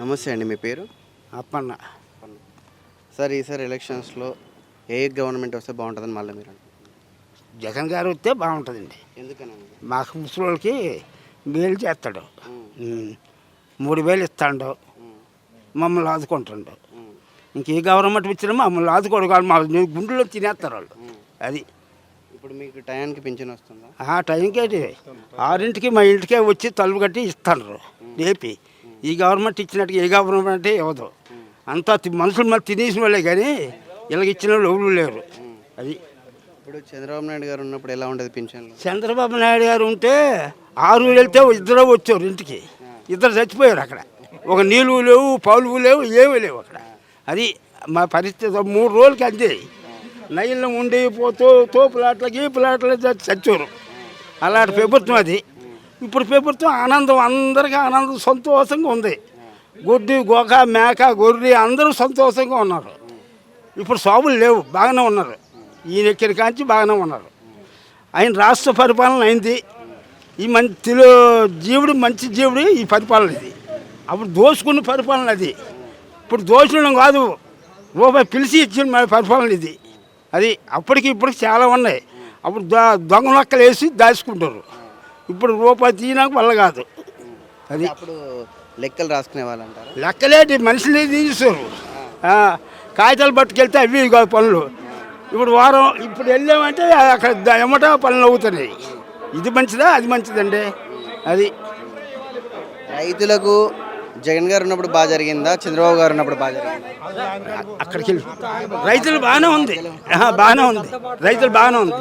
నమస్తే అండి మీ పేరు? అప్పన్న. సార్ ఈసారి ఎలక్షన్స్లో ఏ గవర్నమెంట్ వస్తే బాగుంటుందని మళ్ళీ మీరు? జగన్ గారు వస్తే బాగుంటుందండి. ఎందుకనండి? మాకు ముసలోళ్ళకి మేలు చేస్తాడు. మూడు వేలు ఇస్తాడు. మమ్మల్ని ఆదుకుంటాడు. ఇంక ఏ గవర్నమెంట్ వచ్చినా మమ్మల్ని ఆదుకోడు కాదు మా గుండెలో తినేస్తారు వాళ్ళు. అది. ఇప్పుడు మీకు టయానికి పింఛన్ వస్తుందా? ఆ టైంకి ఏంటి? ఆరింటికి మా ఇంటికే వచ్చి తలుపు కట్టి ఇస్తారు లేపి ఈ గవర్నమెంట్ ఇచ్చినట్టుగా ఏ గవర్నమెంట్ ఇవ్వదు. అంతా మనుషులు మళ్ళీ తినేసిన వాళ్ళే కానీ ఇలాగ ఇచ్చిన వాళ్ళు ఎవరు లేరు. అది. ఇప్పుడు చంద్రబాబు నాయుడు గారు ఉన్నప్పుడు ఎలా ఉండేది పింఛన్లు? చంద్రబాబు నాయుడు గారు ఉంటే ఆరు వెళ్తే ఇద్దరు వచ్చారు ఇంటికి. ఇద్దరు చచ్చిపోయారు అక్కడ. ఒక నీళ్ళు లేవు పౌలు లేవు ఏమీ లేవు అక్కడ. అది మా పరిస్థితి మూడు రోజులకి అంతే. నైళ్ళు ఉండి పోతూ తోపులాట్ల గీపులాట్ల చచ్చారు. అలాంటి ప్రభుత్వం అది. ఇప్పుడు ప్రభుత్వం ఆనందం అందరికీ ఆనందం సంతోషంగా ఉంది. గొడ్డి గోక మేక గొర్రె అందరూ సంతోషంగా ఉన్నారు. ఇప్పుడు సాగులు లేవు బాగానే ఉన్నారు. ఈయన ఎక్కిన కాంచి బాగానే ఉన్నారు. ఆయన రాష్ట్ర పరిపాలన అయింది. ఈ మంచి తెలు జీవుడు మంచి జీవుడు ఈ పరిపాలన ఇది. అప్పుడు దోసుకున్న పరిపాలన అది. ఇప్పుడు దోషులను కాదు రూపాయి పిలిచి ఇచ్చిన మన పరిపాలన ఇది. అది అప్పటికి ఇప్పటికి చాలా ఉన్నాయి. అప్పుడు ద- దొంగ నక్కలు వేసి దాచుకుంటారు. ఇప్పుడు రూపాయి తీయడానికి వల్ల కాదు. అది అప్పుడు లెక్కలు రాసుకునే వాళ్ళు అంటారా? లెక్కలేటి మనుషులే తీస్తారు కాగితాలు పట్టుకెళ్తే అవి కాదు పనులు. ఇప్పుడు వారం ఇప్పుడు వెళ్ళామంటే అక్కడ ఎమ్మట పనులు అవుతున్నాయి. ఇది మంచిదా అది మంచిదండి. అది. రైతులకు జగన్ గారు ఉన్నప్పుడు బాగా జరిగిందా? చంద్రబాబు గారు ఉన్నప్పుడు బాగా జరిగిందా? అక్కడికి వెళ్ళి రైతులు బాగానే ఉంది. బాగానే ఉంది. రైతులు బాగానే ఉంది.